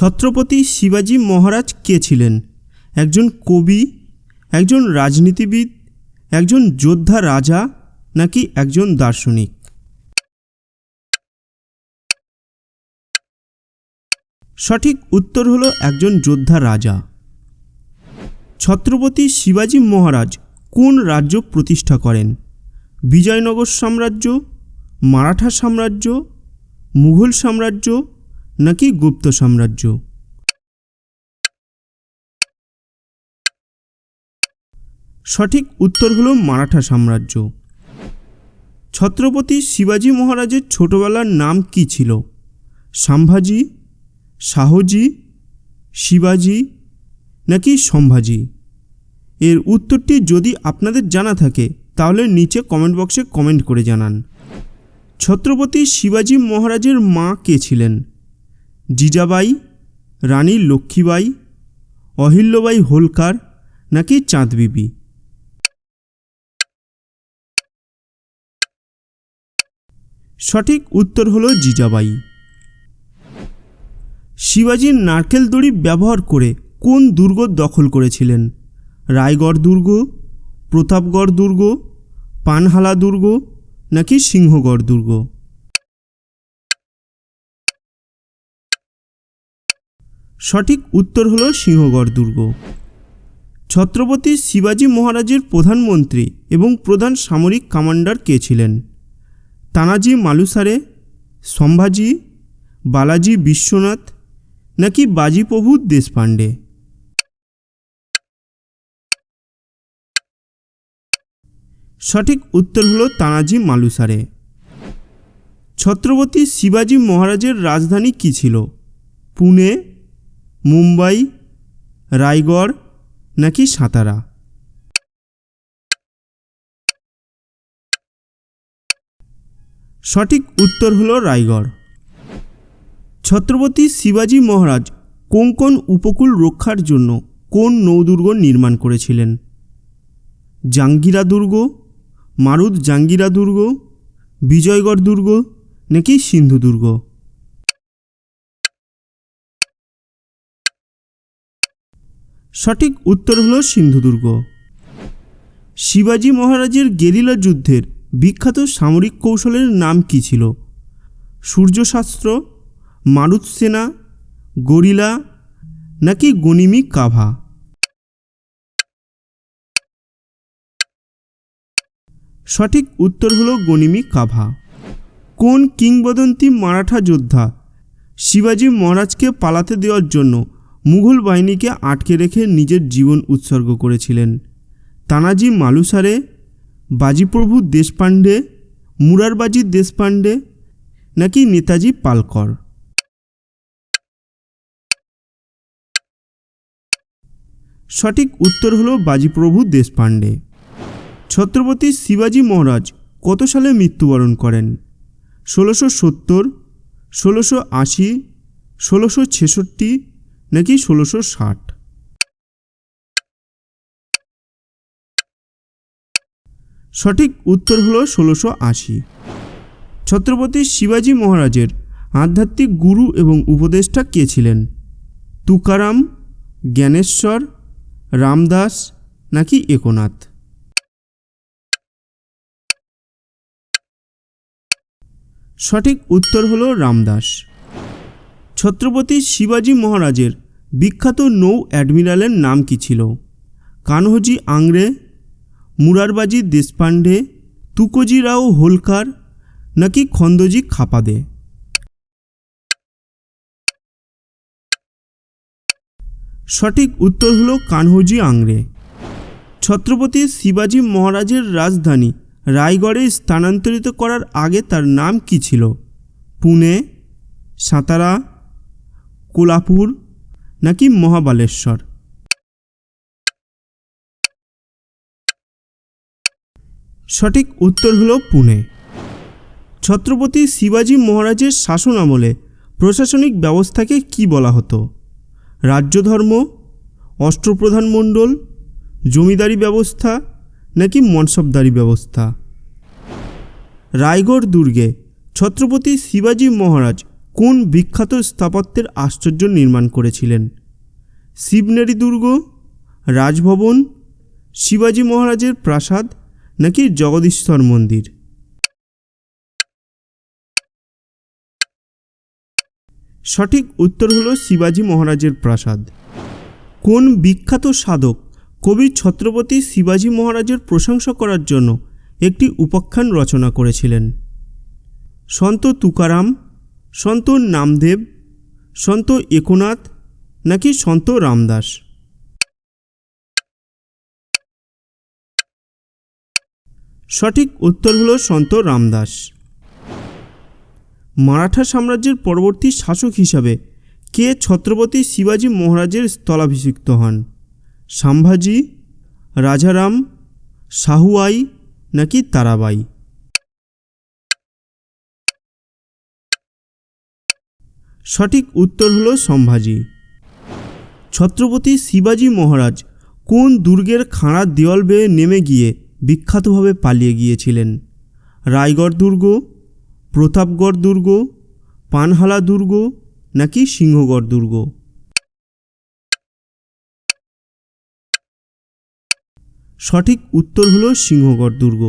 ছত্রপতি শিবাজী মহারাজ কে ছিলেন? একজন কবি, একজন রাজনীতিবিদ, একজন যোদ্ধা রাজা, নাকি একজন দার্শনিক? সঠিক উত্তর হলো একজন যোদ্ধা রাজা। ছত্রপতি শিবাজী মহারাজ কোন রাজ্য প্রতিষ্ঠা করেন? বিজয়নগর সাম্রাজ্য, মারাঠা সাম্রাজ্য, মুঘল সাম্রাজ্য নাকি গুপ্ত সাম্রাজ্য? সঠিক উত্তর হলো মারাঠা সাম্রাজ্য। ছত্রপতি শিবাজী মহারাজের ছোটবেলার নাম কি ছিল? সাম্ভাজি, শাহজি, শিবাজি নাকি সম্ভাজি? এর উত্তরটি যদি আপনাদের জানা থাকে, তাহলে নিচে কমেন্ট বক্সে কমেন্ট করে জানান। ছত্রপতি শিবাজী মহারাজের মা কে ছিলেন? জিজাবাই, রানী লক্ষ্মীবাই, অহিল্যবাই হোলকার নাকি চাঁদ বিবি সঠিক উত্তর হল জিজাবাই। শিবাজির নারকেল দড়ি ব্যবহার করে কোন দুর্গ দখল করেছিলেন? রায়গড় দুর্গ, প্রতাপগড় দুর্গ, পানহালা দুর্গ নাকি সিংহগড় দুর্গ? সঠিক উত্তর হলো সিংহগড় দুর্গ। ছত্রপতি শিবাজী মহারাজের প্রধানমন্ত্রী এবং প্রধান সামরিক কমান্ডার কে ছিলেন? তানাজি মালুসারে, সম্ভাজি, বালাজি বিশ্বনাথ নাকি বাজিপ্রভু দেশপাণ্ডে? সঠিক উত্তর হল তানাজি মালুসারে। ছত্রপতি শিবাজী মহারাজের রাজধানী কী ছিল? পুনে মুম্বাই, রায়গড় নাকি সাতারা? সঠিক উত্তর হলো রায়গড়। ছত্রপতি শিবাজী মহারাজ কোঙ্কণ উপকূল রক্ষার জন্য কোন নৌদুর্গ নির্মাণ করেছিলেন? জাঙ্গিরা দুর্গ, মারুদ জাঙ্গিরা দুর্গ, বিজয়গড় দুর্গ নাকি সিন্ধু দুর্গ? সঠিক উত্তর হল সিন্ধু দুর্গ শিবাজী মহারাজের গেরিলা যুদ্ধের বিখ্যাত সামরিক কৌশলের নাম কী ছিল? সূর্যশাস্ত্র মারুত সেনা গরিলা নাকি গনিমি কাভা? সঠিক উত্তর হল গনিমি কাভা। কোন কিংবদন্তি মারাঠা যোদ্ধা শিবাজী মহারাজকে পালাতে দেওয়ার জন্য মুঘল বাহিনীকে আটকে রেখে নিজের জীবন উৎসর্গ করেছিলেন। তানাজি মালুসারে, বাজিপ্রভু দেশপাণ্ডে, মুরারবাজি দেশপাণ্ডে নাকি নেতাজি পালকর? সঠিক উত্তর হল বাজিপ্রভু দেশপাণ্ডে। ছত্রপতি শিবাজী মহারাজ কত সালে মৃত্যুবরণ করেন? ষোলোশো সত্তর, ষোলোশো আশি, ষোলোশো ছেষট্টি নাকি ষোলোশো ষাট? সঠিক উত্তর হলো ষোলোশো আশি। ছত্রপতি শিবাজী মহারাজের আধ্যাত্মিক গুরু এবং উপদেষ্টা কে ছিলেন? তুকারাম, জ্ঞানেশ্বর, রামদাস নাকি একনাথ? সঠিক উত্তর হলো রামদাস। ছত্রপতি শিবাজী মহারাজের বিখ্যাত নৌ অ্যাডমিরালের নাম কি ছিল? কানহজি আংরে মুরারবাজি দেশপাণ্ডে, তুকোজি রাও হোলকার নাকি খন্দজি খাপাদে? সঠিক উত্তর হলো কানহজি আংরে ছত্রপতি শিবাজী মহারাজের রাজধানী রায়গড়ে স্থানান্তরিত করার আগে তার নাম কি ছিল? পুনে, সাতারা কোলাপুর নাকি মহাবালেশ্বর? সঠিক উত্তর হলো পুনে। ছত্রপতি শিবাজী মহারাজের শাসন আমলে প্রশাসনিক ব্যবস্থাকে কি বলা হতো? রাজ্যধর্ম অষ্টপ্রধান মণ্ডল, জমিদারি ব্যবস্থা নাকি মনসবদারি ব্যবস্থা? রায়গড় দুর্গে ছত্রপতি শিবাজী মহারাজ কোন বিখ্যাত স্থাপত্যের আশ্চর্য নির্মাণ করেছিলেন? শিবনেরি দুর্গ, রাজভবন, শিবাজি মহারাজের প্রাসাদ নাকি জগদীশ্বর মন্দির? সঠিক উত্তর হলো শিবাজি মহারাজের প্রাসাদ। কোন বিখ্যাত সাধক কবি ছত্রপতি শিবাজি মহারাজের প্রশংসা করার জন্য একটি উপাখ্যান রচনা করেছিলেন? সন্ত তুকারাম সন্ত নামদেব, সন্ত একনাথ নাকি সন্ত রামদাস? সঠিক উত্তর হলো সন্ত রামদাস। মারাঠা সাম্রাজ্যের পরবর্তী শাসক হিসাবে কে ছত্রপতি শিবাজি মহারাজের স্থলাভিষিক্ত হন? সাম্ভাজি রাজারাম, শাহুয়াই নাকি তারাবাই? সঠিক উত্তর হলো সম্ভাজি। ছত্রপতি শিবাজি মহারাজ কোন দুর্গের খাঁড়ার দেওয়াল বেয়ে নেমে গিয়ে বিখ্যাতভাবে পালিয়ে গিয়েছিলেন? রায়গড় দুর্গ, প্রতাপগড় দুর্গ, পানহালা দুর্গ নাকি সিংহগড় দুর্গ? সঠিক উত্তর হলো সিংহগড় দুর্গ।